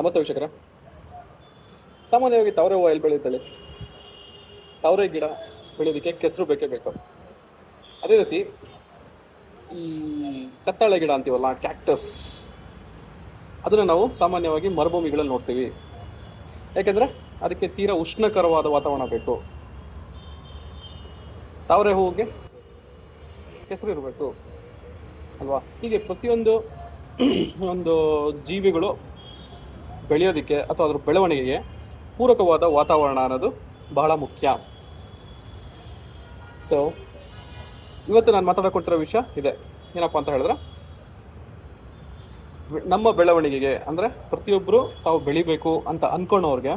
ನಮಸ್ತೆ ವೀಕ್ಷಕರ. ಸಾಮಾನ್ಯವಾಗಿ ತವರೆ ಹೂವು ಎಲ್ಲಿ ಬೆಳೆಯುತ್ತಲ್ಲಿ ತವರೆ ಗಿಡ ಬೆಳೆಯೋದಕ್ಕೆ ಕೆಸರು ಬೇಕೇ ಬೇಕು. ಅದೇ ರೀತಿ ಈ ಕತ್ತಾಳೆ ಗಿಡ ಅಂತೀವಲ್ಲ ಕ್ಯಾಕ್ಟಸ್ ಅದನ್ನು ನಾವು ಸಾಮಾನ್ಯವಾಗಿ ಮರುಭೂಮಿಗಳಲ್ಲಿ ನೋಡ್ತೀವಿ. ಯಾಕೆಂದರೆ ಅದಕ್ಕೆ ತೀರಾ ಉಷ್ಣಕರವಾದ ವಾತಾವರಣ ಬೇಕು. ತಾವರೆ ಹೂವಿಗೆ ಕೆಸರು ಇರಬೇಕು. ಅಲ್ವಾ? ಹೀಗೆ ಪ್ರತಿಯೊಂದು, ಒಂದು ಜೀವಿಗಳು ಬೆಳೆಯೋದಕ್ಕೆ ಅಥವಾ ಅದರ ಬೆಳವಣಿಗೆಗೆ ಪೂರಕವಾದ ವಾತಾವರಣ ಅನ್ನೋದು ಬಹಳ ಮುಖ್ಯ. ಸೊ ಇವತ್ತು ನಾನು ಮಾತಾಡಕೊಡ್ತಿರೋ ವಿಷಯ ಇದೆ. ಏನಪ್ಪ ಅಂತ ಹೇಳಿದ್ರೆ, ನಮ್ಮ ಬೆಳವಣಿಗೆಗೆ ಅಂದರೆ ಪ್ರತಿಯೊಬ್ಬರು ತಾವು ಬೆಳಿಬೇಕು ಅಂತ ಅಂದ್ಕೊಂಡವ್ರಿಗೆ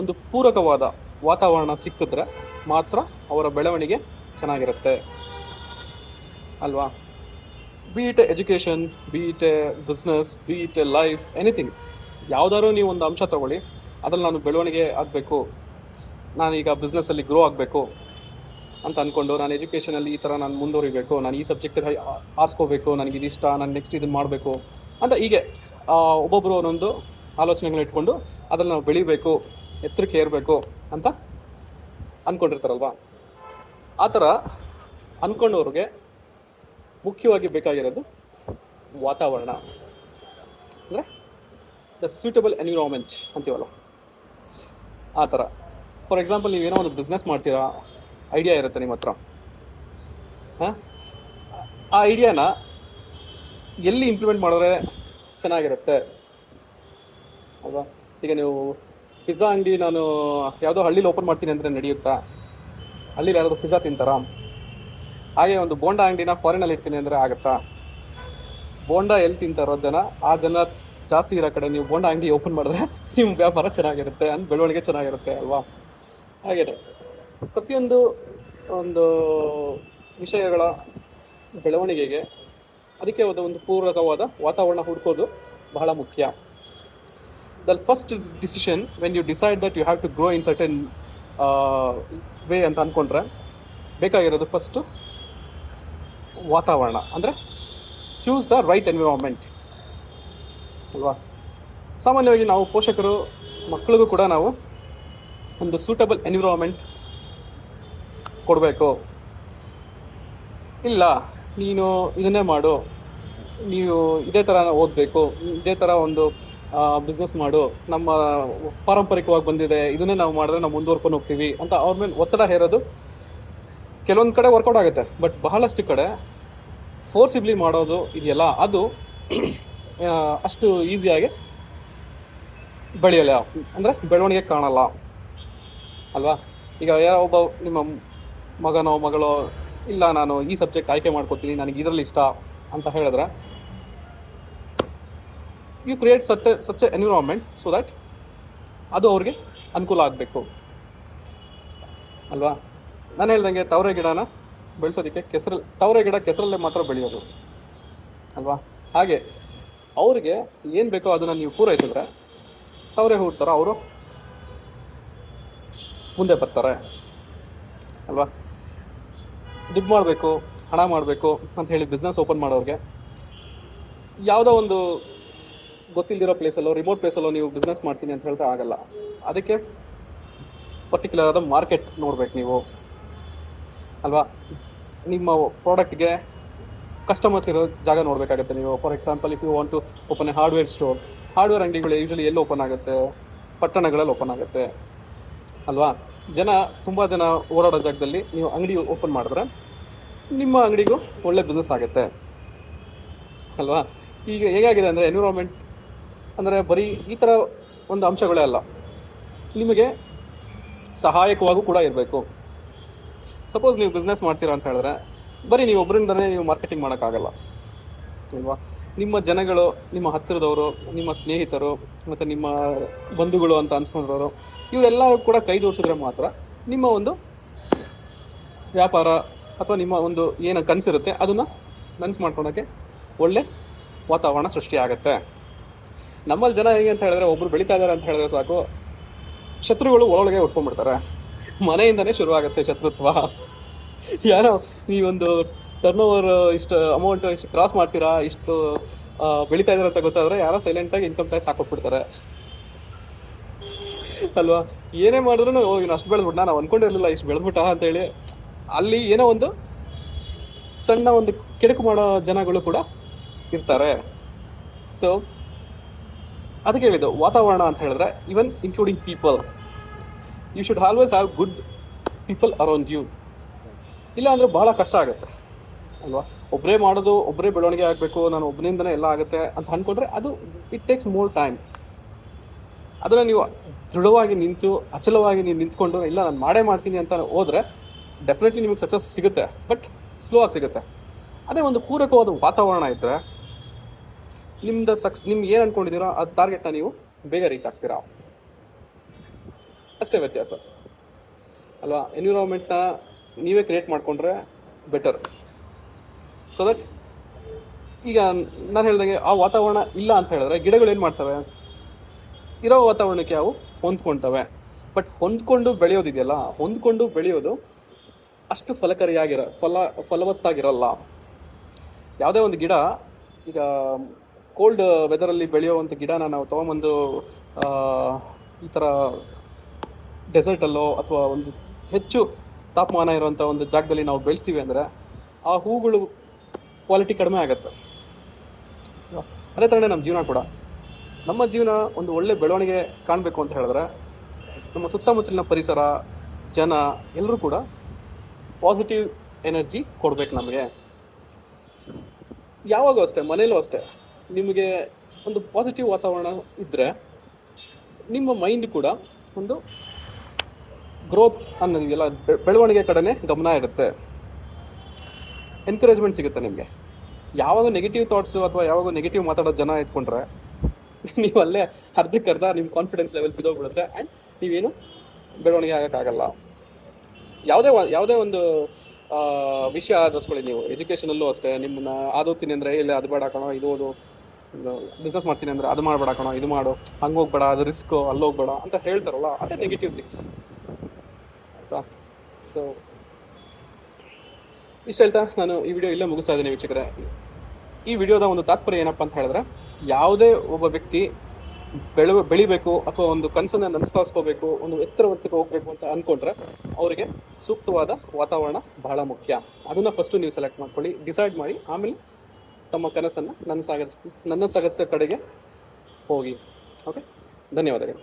ಒಂದು ಪೂರಕವಾದ ವಾತಾವರಣ ಸಿಕ್ಕಿದ್ರೆ ಮಾತ್ರ ಅವರ ಬೆಳವಣಿಗೆ ಚೆನ್ನಾಗಿರುತ್ತೆ. ಅಲ್ವಾ? Be it education be it a business be it a life anything ಯಾವುದಾದ್ರು ನೀವು ಒಂದು ಅಂಶ ತಗೊಳ್ಳಿ. ಅದ್ರಲ್ಲಿ ನಾನು ಬೆಳವಣಿಗೆ ಆಗಬೇಕು. ನಾನೀಗ ಬಿಸ್ನೆಸ್ಸಲ್ಲಿ ಗ್ರೋ ಆಗಬೇಕು ಅಂತ ಅಂದ್ಕೊಂಡು ನಾನು ಎಜುಕೇಷನಲ್ಲಿ ಈ ಥರ ನಾನು ಮುಂದುವರಿಬೇಕು. ನಾನು ಈ ಸಬ್ಜೆಕ್ಟ್ ಆರಿಸ್ಕೋಬೇಕು. ನನಗೆ ಇದಿಷ್ಟ, ನಾನು ನೆಕ್ಸ್ಟ್ ಇದನ್ನು ಮಾಡಬೇಕು ಅಂತ ಹೀಗೆ ಒಬ್ಬೊಬ್ಬರು ಒಂದೊಂದು ಆಲೋಚನೆಗಳನ್ನ ಇಟ್ಕೊಂಡು ಅದ್ರಲ್ಲಿ ನಾವು ಬೆಳಿಬೇಕು, ಎತ್ತರಕ್ಕೆ ಏರಬೇಕು ಅಂತ ಅಂದ್ಕೊಂಡಿರ್ತಾರಲ್ವಾ ಆ ಥರ ಅಂದ್ಕೊಂಡವ್ರಿಗೆ ಮುಖ್ಯವಾಗಿ ಬೇಕಾಗಿರೋದು ವಾತಾವರಣ. ದ ಸೂಟಬಲ್ ಎನ್ವಿರಾನ್ಮೆಂಟ್ ಅಂತೀವಲ್ಲ? ಆ ಥರ. ಫಾರ್ ಎಕ್ಸಾಂಪಲ್ ನೀವೇನೋ ಒಂದು ಬಿಸ್ನೆಸ್ ಮಾಡ್ತೀರಾ ಐಡಿಯಾ ಇರುತ್ತೆ ನಿಮ್ಮ ಹತ್ರ. ಆ ಐಡಿಯಾನ ಎಲ್ಲಿ ಇಂಪ್ಲಿಮೆಂಟ್ ಮಾಡಿದ್ರೆ ಚೆನ್ನಾಗಿರುತ್ತೆ? ಅಲ್ವಾ? ಈಗ ನೀವು ಪಿಜ್ಜಾ ಅಂಗಡಿ ನಾನು ಯಾವುದೋ ಹಳ್ಳಿಲಿ ಓಪನ್ ಮಾಡ್ತೀನಿ ಅಂದರೆ ನಡೆಯುತ್ತಾ? ಹಳ್ಳಿಲಿ ಯಾರಾದರೂ ಪಿಜ್ಜಾ ತಿಂತಾರಾ? ಹಾಗೆ ಒಂದು ಬೋಂಡಾ ಅಂಗಡಿನ ಫಾರಿನಲ್ಲಿ ಇಡ್ತೀನಿ ಅಂದರೆ ಆಗುತ್ತಾ? ಬೋಂಡಾ ಎಲ್ಲಿ ತಿಂತಾರೋ ಜನ, ಆ ಜನ ಜಾಸ್ತಿ ಇರೋ ಕಡೆ ನೀವು ಬೋಂಡ ಅಂಗಡಿ ಓಪನ್ ಮಾಡಿದ್ರೆ ನಿಮ್ಮ ವ್ಯಾಪಾರ ಚೆನ್ನಾಗಿರುತ್ತೆ ಅಂದ್ ಬೆಳವಣಿಗೆ ಚೆನ್ನಾಗಿರುತ್ತೆ ಅಲ್ವಾ? ಹಾಗೆ ಪ್ರತಿಯೊಂದು ಒಂದು ವಿಷಯಗಳ ಬೆಳವಣಿಗೆಗೆ ಅದಕ್ಕೆ ಒಂದು ಪೂರಕವಾದ ವಾತಾವರಣ ಹುಡ್ಕೋದು ಬಹಳ ಮುಖ್ಯ. The first decision when you decide that you have to grow in certain way ಅಂತ ಅಂದ್ಕೊಂಡ್ರೆ ಬೇಕಾಗಿರೋದು ಫಸ್ಟು ವಾತಾವರಣ. ಅಂದರೆ ಚೂಸ್ ದ ರೈಟ್ ಎನ್ವಿರಾನ್ಮೆಂಟ್ ಅಲ್ವಾ? ಸಾಮಾನ್ಯವಾಗಿ ನಾವು ಪೋಷಕರು ಮಕ್ಕಳಿಗೂ ಕೂಡ ನಾವು ಒಂದು ಸೂಟಬಲ್ ಎನ್ವಿರಾನ್ಮೆಂಟ್ ಕೊಡಬೇಕು. ಇಲ್ಲ, ನೀನು ಇದನ್ನೇ ಮಾಡು. ನೀವು ಇದೇ ಥರ ಓದಬೇಕು, ಇದೇ ಥರ ಒಂದು ಬಿಸ್ನೆಸ್ ಮಾಡು. ನಮ್ಮ ಪಾರಂಪರಿಕವಾಗಿ ಬಂದಿದೆ, ಇದನ್ನೇ ನಾವು ಮಾಡಿದ್ರೆ ನಾವು ಮುಂದುವರ್ಕೊಂಡು ಹೋಗ್ತೀವಿ ಅಂತ ಅವ್ರ ಮೇಲೆ ಒತ್ತಡ ಹೇರೋದು ಕೆಲವೊಂದು ಕಡೆ ವರ್ಕೌಟ್ ಆಗುತ್ತೆ. ಬಟ್ ಬಹಳಷ್ಟು ಕಡೆ ಫೋರ್ಸಿಬ್ಲಿ ಮಾಡೋದು ಇದೆಯಲ್ಲ, ಅದು ಅಷ್ಟು ಈಸಿಯಾಗಿ ಬೆಳೆಯಲ್ಲ. ಅಂದರೆ ಬೆಳವಣಿಗೆ ಕಾಣಲ್ಲ. ಅಲ್ವಾ? ಈಗ ಯಾರೋ ಒಬ್ಬ ನಿಮ್ಮ ಮಗನೋ, ಮಗಳೋ, ಇಲ್ಲ ನಾನು ಈ ಸಬ್ಜೆಕ್ಟ್ ಆಯ್ಕೆ ಮಾಡ್ಕೋತೀನಿ, ನನಗೆ ಇದರಲ್ಲಿ ಇಷ್ಟ ಅಂತ ಹೇಳಿದ್ರೆ you create such such a environment so that ಅದು ಅವ್ರಿಗೆ ಅನುಕೂಲ ಆಗಬೇಕು. ಅಲ್ವಾ? ನಾನು ಹೇಳ್ದಂಗೆ ತವರೆ ಗಿಡನ ಬೆಳೆಸೋದಕ್ಕೆ ಕೆಸರಲ್ಲಿ, ತವರೆ ಗಿಡ ಕೆಸರಲ್ಲೇ ಮಾತ್ರ ಬೆಳೆಯೋದು. ಅಲ್ವಾ? ಹಾಗೆ ಅವ್ರಿಗೆ ಏನು ಬೇಕೋ ಅದನ್ನು ನೀವು ಪೂರೈಸಿದ್ರೆ ಅವರೇ ಹುಡ್ತಾರೆ, ಅವರು ಮುಂದೆ ಬರ್ತಾರೆ. ಅಲ್ವಾ? ದುಡ್ಡು ಮಾಡಬೇಕು, ಹಣ ಮಾಡಬೇಕು ಅಂತ ಹೇಳಿ ಬಿಸ್ನೆಸ್ ಓಪನ್ ಮಾಡೋರಿಗೆ ಯಾವುದೋ ಒಂದು ಗೊತ್ತಿಲ್ಲದಿರೋ ಪ್ಲೇಸಲ್ಲೋ ರಿಮೋಟ್ ಪ್ಲೇಸಲ್ಲೋ ನೀವು ಬಿಸ್ನೆಸ್ ಮಾಡ್ತೀನಿ ಅಂತ ಹೇಳಿದ್ರೆ ಆಗಲ್ಲ. ಅದಕ್ಕೆ ಪರ್ಟಿಕ್ಯುಲರ್ ಆದ ಮಾರ್ಕೆಟ್ ನೋಡ್ಬೇಕು ನೀವು. ಅಲ್ವಾ? ನಿಮ್ಮ ಪ್ರಾಡಕ್ಟ್ಗೆ ಕಸ್ಟಮರ್ಸ್ ಇರೋ ಜಾಗ ನೋಡಬೇಕಾಗುತ್ತೆ ನೀವು. For example if you want to open a hardware store hardware ಅಂಗಡಿಗಳು ಯೂಶಲಿ ಎಲ್ಲಿ ಓಪನ್ ಆಗುತ್ತೆ? ಪಟ್ಟಣಗಳಲ್ಲಿ ಓಪನ್ ಆಗುತ್ತೆ. ಅಲ್ವಾ? ಜನ, ತುಂಬ ಜನ ಓಡಾಡೋ ಜಾಗದಲ್ಲಿ ನೀವು ಅಂಗಡಿ ಓಪನ್ ಮಾಡಿದ್ರೆ ನಿಮ್ಮ ಅಂಗಡಿಗೂ ಒಳ್ಳೆ ಬಿಸ್ನೆಸ್ ಆಗುತ್ತೆ. ಅಲ್ವಾ? ಈಗ ಹೇಗಾಗಿದೆ ಅಂದರೆ ಎನ್ವಿರಾನ್ಮೆಂಟ್ ಅಂದರೆ ಬರೀ ಈ ಥರ ಒಂದು ಅಂಶಗಳೇ ಅಲ್ಲ. ನಿಮಗೆ ಸಹಾಯಕವಾಗೂ ಕೂಡ ಇರಬೇಕು. ಸಪೋಸ್ ನೀವು ಬಿಸ್ನೆಸ್ ಮಾಡ್ತೀರಾ ಅಂತ ಹೇಳಿದ್ರೆ ಬರೀ ನೀವು ಒಬ್ಬರಿಂದನೇ ನೀವು ಮಾರ್ಕೆಟಿಂಗ್ ಮಾಡೋಕ್ಕಾಗಲ್ಲ, ಅಲ್ವಾ? ನಿಮ್ಮ ಜನಗಳು, ನಿಮ್ಮ ಹತ್ತಿರದವರು, ನಿಮ್ಮ ಸ್ನೇಹಿತರು, ಮತ್ತು ನಿಮ್ಮ ಬಂಧುಗಳು ಅಂತ ಅನ್ಸ್ಕೊಂಡಿರೋರು, ಇವರೆಲ್ಲರೂ ಕೂಡ ಕೈ ಜೋಡಿಸಿದ್ರೆ ಮಾತ್ರ ನಿಮ್ಮ ಒಂದು ವ್ಯಾಪಾರ ಅಥವಾ ನಿಮ್ಮ ಒಂದು ಏನು ಕನಸಿರುತ್ತೆ, ಅದನ್ನು ನನಸು ಮಾಡ್ಕೊಳಕ್ಕೆ ಒಳ್ಳೆ ವಾತಾವರಣ ಸೃಷ್ಟಿಯಾಗುತ್ತೆ. ನಮ್ಮಲ್ಲಿ ಜನ ಹೇಗೆ ಅಂತ ಹೇಳಿದ್ರೆ, ಒಬ್ರು ಬೆಳೀತಾ ಇದ್ದಾರೆ ಅಂತ ಹೇಳಿದ್ರೆ ಸಾಕು, ಶತ್ರುಗಳು ಒಳಗೆ ಉಟ್ಕೊಂಡ್ಬಿಡ್ತಾರೆ ಮನೆಯಿಂದನೇ ಶುರುವಾಗುತ್ತೆ ಶತ್ರುತ್ವ. ಯಾರೋ, ನೀವೊಂದು ಟರ್ನ್ ಓವರ್ ಇಷ್ಟು ಅಮೌಂಟ್ ಇಷ್ಟು ಕ್ರಾಸ್ ಮಾಡ್ತೀರಾ, ಇಷ್ಟು ಬೆಳೀತಾ ಇದ್ದಾರೆ ಅಂತ ಗೊತ್ತಾದ್ರೆ ಯಾರೋ ಸೈಲೆಂಟಾಗಿ ಇನ್ಕಮ್ ಟ್ಯಾಕ್ಸ್ ಹಾಕೊಟ್ಬಿಡ್ತಾರೆ. ಅಲ್ವಾ? ಏನೇ ಮಾಡಿದ್ರು ಇವ್ನು ಅಷ್ಟು ಬೆಳೆದ್ಬಿಟ್ಟ ನಾನು ಅನ್ಕೊಂಡಿರಲಿಲ್ಲ, ಇಷ್ಟು ಬೆಳೆದ್ಬಿಟ್ಟ ಅಂತೇಳಿ ಅಲ್ಲಿ ಏನೋ ಒಂದು ಸಣ್ಣ ಒಂದು ಕೆಡಕು ಮಾಡೋ ಜನಗಳು ಕೂಡ ಇರ್ತಾರೆ. ಸೊ ಅದಕ್ಕೆ ಹೇಳಿದ್ದು, ವಾತಾವರಣ ಅಂತ ಹೇಳಿದ್ರೆ even including people you should always have good people around you ಇಲ್ಲ ಅಂದರೆ ಬಹಳ ಕಷ್ಟ ಆಗುತ್ತೆ. ಅಲ್ವಾ? ಒಬ್ಬರೇ ಮಾಡೋದು ಒಬ್ಬರೇ ಬೆಳವಣಿಗೆ ಆಗಬೇಕು, ನಾನು ಒಬ್ಬನಿಂದನೇ ಎಲ್ಲ ಆಗುತ್ತೆ ಅಂತ ಅಂದ್ಕೊಂಡ್ರೆ ಅದು ಇಟ್ ಟೇಕ್ಸ್ ಮೋರ್ ಟೈಮ್ ಅದನ್ನು ನೀವು ದೃಢವಾಗಿ ನಿಂತು, ಅಚಲವಾಗಿ ನೀವು ನಿಂತ್ಕೊಂಡು, ಇಲ್ಲ ನಾನು ಮಾಡೇ ಮಾಡ್ತೀನಿ ಅಂತ ಹೋದರೆ ಡೆಫಿನೆಟ್ಲಿ ನಿಮಗೆ ಸಕ್ಸಸ್ ಸಿಗುತ್ತೆ ಬಟ್ ಸ್ಲೋ ಆಗಿ ಸಿಗುತ್ತೆ. ಅದೇ ಒಂದು ಪೂರಕವಾದ ವಾತಾವರಣ ಇದ್ದರೆ ನಿಮ್ದು ಸಕ್ಸ್ ನಿಮ್ಗೆ ಏನು ಅಂದ್ಕೊಂಡಿದ್ದೀರೋ ಅದು ಟಾರ್ಗೆಟ್ನ ನೀವು ಬೇಗ ರೀಚ್ ಆಗ್ತೀರಾ. ಅಷ್ಟೇ ವ್ಯತ್ಯಾಸ. ಅಲ್ವಾ? ಎನ್ವಿರಾನ್ಮೆಂಟ್ನ ನೀವೇ ಕ್ರಿಯೇಟ್ ಮಾಡಿಕೊಂಡ್ರೆ ಬೆಟರ್ ಸೊ ದಟ್ ಈಗ ನಾನು ಹೇಳ್ದಂಗೆ ಆ ವಾತಾವರಣ ಇಲ್ಲ ಅಂತ ಹೇಳಿದ್ರೆ ಗಿಡಗಳು ಏನು ಮಾಡ್ತವೆ? ಇರೋ ವಾತಾವರಣಕ್ಕೆ ಅವು ಹೊಂದ್ಕೊಳ್ತವೆ ಬಟ್ ಹೊಂದ್ಕೊಂಡು ಬೆಳೆಯೋದಿದೆಯಲ್ಲ ಹೊಂದ್ಕೊಂಡು ಬೆಳೆಯೋದು ಅಷ್ಟು ಫಲಕಾರಿಯಾಗಿರ, ಫಲ, ಫಲವತ್ತಾಗಿರಲ್ಲ. ಯಾವುದೇ ಒಂದು ಗಿಡ, ಈಗ ಕೋಲ್ಡ್ ವೆದರಲ್ಲಿ ಬೆಳೆಯುವಂಥ ಗಿಡನ ನಾವು ತೊಗೊಂಬಂದು ಈ ಥರ ಡೆಸರ್ಟಲ್ಲೋ ಅಥವಾ ಒಂದು ಹೆಚ್ಚು ತಾಪಮಾನ ಇರುವಂಥ ಒಂದು ಜಾಗದಲ್ಲಿ ನಾವು ಬೆಳೆಸ್ತೀವಿ ಅಂದರೆ ಆ ಹೂಗಳು ಕ್ವಾಲಿಟಿ ಕಡಿಮೆ ಆಗುತ್ತೆ? ಅದೇ ಥರನೇ ನಮ್ಮ ಜೀವನ ಕೂಡ ನಮ್ಮ ಜೀವನ ಒಂದು ಒಳ್ಳೆ ಬೆಳವಣಿಗೆ ಕಾಣಬೇಕು ಅಂತ ಹೇಳಿದ್ರೆ ನಮ್ಮ ಸುತ್ತಮುತ್ತಲಿನ ಪರಿಸರ, ಜನ ಎಲ್ಲರೂ ಕೂಡ ಪಾಸಿಟಿವ್ ಎನರ್ಜಿ ಕೊಡ್ಬೇಕು ನಮಗೆ ಯಾವಾಗೂ ಅಷ್ಟೇ ಮನೇಲೂ ಅಷ್ಟೇ, ನಿಮಗೆ ಒಂದು ಪಾಸಿಟಿವ್ ವಾತಾವರಣ ಇದ್ದರೆ ನಿಮ್ಮ ಮೈಂಡ್ ಕೂಡ ಒಂದು ಗ್ರೋತ್ ಅನ್ನೋದಿದೆಯಲ್ಲ ಎಲ್ಲ ಬೆಳವಣಿಗೆ ಕಡೆನೇ ಗಮನ ಇರುತ್ತೆ. ಎನ್ಕರೇಜ್ಮೆಂಟ್ ಸಿಗುತ್ತೆ ನಿಮಗೆ. ಯಾವಾಗ ನೆಗೆಟಿವ್ ಥಾಟ್ಸು ಅಥವಾ ಯಾವಾಗ ನೆಗೆಟಿವ್ ಮಾತಾಡೋ ಜನ ಇಟ್ಕೊಂಡ್ರೆ ನೀವು ಅಲ್ಲೇ ಅರ್ಧಕ್ಕೆ ಅರ್ಧ ನಿಮ್ಮ ಕಾನ್ಫಿಡೆನ್ಸ್ ಲೆವೆಲ್ ಬಿದ್ದೋಗ್ಬಿಡುತ್ತೆ ಆ್ಯಂಡ್ ನೀವೇನು ಬೆಳವಣಿಗೆ ಆಗೋಕ್ಕಾಗಲ್ಲ. ಯಾವುದೇ ಯಾವುದೇ ಒಂದು ವಿಷಯ ಆಧರಿಸ್ಕೊಳ್ಳಿ ನೀವು. ಎಜುಕೇಷನಲ್ಲೂ ಅಷ್ಟೇ. ನಿಮ್ಮನ್ನ ಆದೋಗ್ತೀನಿ ಅಂದರೆ, ಇಲ್ಲ ಅದು ಬೇಡ ಕಣೋ, ಇದು ಓದು ಬಿಸ್ನೆಸ್ ಮಾಡ್ತೀನಿ ಅಂದರೆ ಅದು ಮಾಡಬೇಡ ಕಣೋ, ಇದು ಮಾಡು, ಹಂಗೆ ಹೋಗ್ಬೇಡ, ಅದು ರಿಸ್ಕು ಅಲ್ಲಿ ಹೋಗ್ಬೇಡ ಅಂತ ಹೇಳ್ತಾರಲ್ಲ, ಅದೇ ನೆಗೆಟಿವ್ ಥಿಂಗ್ಸ್ ಆಯಿತಾ ಸೊ ಇಷ್ಟು ಹೇಳ್ತಾ, ನಾನು ಈ ವಿಡಿಯೋ ಇಲ್ಲೇ ಮುಗಿಸ್ತಾ ಇದ್ದೀನಿ ವೀಕ್ಷಕರೇ. ಈ ವಿಡಿಯೋದ ಒಂದು ತಾತ್ಪರ್ಯ ಏನಪ್ಪ ಅಂತ ಹೇಳಿದ್ರೆ, ಯಾವುದೇ ಒಬ್ಬ ವ್ಯಕ್ತಿ ಬೆಳ, ಬೆಳಿಬೇಕು ಅಥವಾ ಒಂದು ಕನಸನ್ನು ನನಸ್ಕಾಸ್ಕೋಬೇಕು ಒಂದು ಎತ್ತರವತ್ತಕ್ಕೆ ಹೋಗಬೇಕು ಅಂತ ಅಂದ್ಕೊಂಡ್ರೆ ಅವರಿಗೆ ಸೂಕ್ತವಾದ ವಾತಾವರಣ ಬಹಳ ಮುಖ್ಯ. ಅದನ್ನು ಫಸ್ಟು ನೀವು ಸೆಲೆಕ್ಟ್ ಮಾಡ್ಕೊಳ್ಳಿ ಡಿಸೈಡ್ ಮಾಡಿ, ಆಮೇಲೆ ತಮ್ಮ ಕನಸನ್ನು ನನ್ನ ಸಾಗಸ್, ನನ್ನ ಸಾಗಸ ಕಡೆಗೆ ಹೋಗಿ. ಓಕೆ ಧನ್ಯವಾದಗಳು.